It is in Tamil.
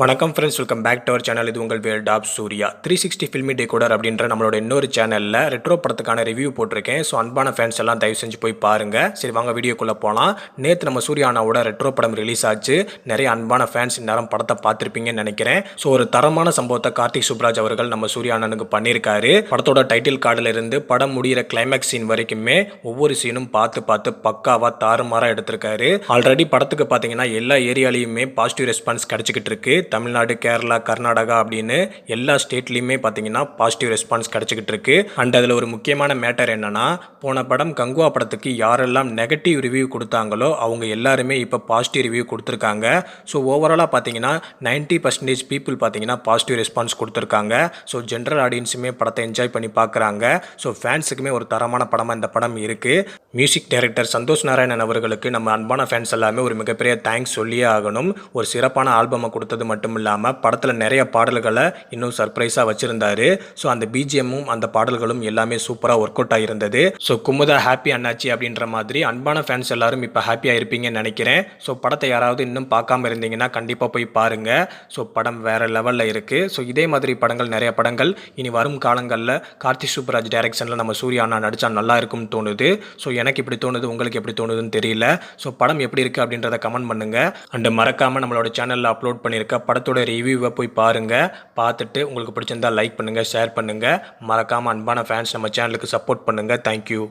வணக்கம் friends welcome back to our channel இது உங்கள் Vel top Surya. Three sixty filmy decoder அப்படின்ற நம்மளோட இன்னொரு சேனலில் ரெட்ரோ படத்துக்கான ரிவ்யூ போட்டிருக்கேன். ஸோ அன்பான ஃபேன்ஸ் எல்லாம் தயவு செஞ்சு போய் பாருங்க. சரி வாங்க வீடியோக்குள்ளே போகலாம் நேற்று நம்ம சூர்யா அண்ணாவோட ரெட்ரோ படம் ரிலீஸ் ஆச்சு. நிறைய அன்பான ஃபேன்ஸ் இந்நேரம் படத்தை பார்த்துருப்பீங்கன்னு நினைக்கிறேன். ஸோ ஒரு தரமான சம்பவத்தை கார்த்திக் சுப்ராஜ் அவர்கள் நம்ம சூர்யானனுக்கு அண்ணனுக்கு பண்ணியிருக்காரு. படத்தோட டைட்டில் கார்டில் இருந்து படம் முடிகிற கிளைமேக்ஸ் சீன் வரைக்குமே ஒவ்வொரு சீனும் பார்த்து பார்த்து பக்காவாக தாறுமாறாக எடுத்திருக்காரு. ஆல்ரெடி படத்துக்கு பார்த்தீங்கன்னா எல்லா ஏரியாலையுமே பாசிட்டிவ் ரெஸ்பான்ஸ் கிடச்சிக்கிட்டு இருக்கு. தமிழ்நாடு கேரளா கர்நாடகா அப்படின்னு எல்லா ஸ்டேட்லேயுமே பார்த்தீங்கன்னா பாசிட்டிவ் ரெஸ்பான்ஸ் கிடச்சிக்கிட்டு இருக்கு. அண்ட் அதில் ஒரு முக்கியமான மேட்டர் என்னன்னா போன படம் கங்குவா படத்துக்கு யாரெல்லாம் நெகட்டிவ் ரிவ்யூ கொடுத்தாங்களோ அவங்க எல்லாருமே இப்போ பாசிட்டிவ் ரிவ்யூ கொடுத்துருக்காங்க. ஸோ ஓவராலாக பார்த்தீங்கன்னா 90% பர்சன்டேஜ் பீப்புள் பார்த்தீங்கன்னா பாசிட்டிவ் ரெஸ்பான்ஸ் கொடுத்துருக்காங்க. ஸோ ஜென்ரல் ஆடியன்ஸுமே படத்தை என்ஜாய் பண்ணி பார்க்குறாங்க ஸோ ஃபேன்ஸுக்குமே ஒரு தரமான படமாக இந்த படம் இருக்குது மியூசிக் டைரக்டர் சந்தோஷ் நாராயணன் அவர்களுக்கு நம்ம அன்பான ஃபேன்ஸ் எல்லாமே ஒரு மிகப்பெரிய தேங்க்ஸ் சொல்லியே ஆகணும். ஒரு சிறப்பான ஆல்பமை கொடுத்தது மட்டும் மட்டும் இல்லாமல் படத்தில் நிறைய பாடல்களை இன்னும் சர்ப்ரைஸாக வச்சுருந்தாரு. ஸோ அந்த பிஜிஎம்மும் அந்த பாடல்களும் எல்லாமே சூப்பராக ஒர்க் அவுட் ஆகிருந்தது ஸோ குமுதா ஹாப்பி அண்ணாச்சி அப்படின்ற மாதிரி அன்பான ஃபேன்ஸ் எல்லாரும் இப்போ ஹாப்பியாக இருப்பீங்கன்னு நினைக்கிறேன். ஸோ படத்தை யாராவது இன்னும் பார்க்காம இருந்தீங்கன்னா கண்டிப்பாக போய் பாருங்கள் ஸோ படம் வேறு லெவலில் இருக்குது ஸோ இதே மாதிரி படங்கள் நிறைய படங்கள் இனி வரும் காலங்களில் கார்த்தி சூப்பராஜ் டைரக்ஷனில் நம்ம சூர்யா அண்ணா நடித்தா நல்லா இருக்கும்னு தோணுது. ஸோ எனக்கு இப்படி தோணுது உங்களுக்கு எப்படி தோணுதுன்னு தெரியல. ஸோ படம் எப்படி இருக்குது அப்படின்றத கமெண்ட் பண்ணுங்கள் அண்டு மறக்காமல் நம்மளோட சேனலில் அப்லோட் பண்ணியிருக்க படத்தோட ரிவ்யூவை போய் பாருங்கள் பார்த்துட்டு உங்களுக்கு பிடிச்சிருந்தா லைக் பண்ணுங்கள் ஷேர் பண்ணுங்கள் மறக்காமல் அன்பான ஃபேன்ஸ் நம்ம சேனலுக்கு சப்போர்ட் பண்ணுங்கள் தேங்க்யூ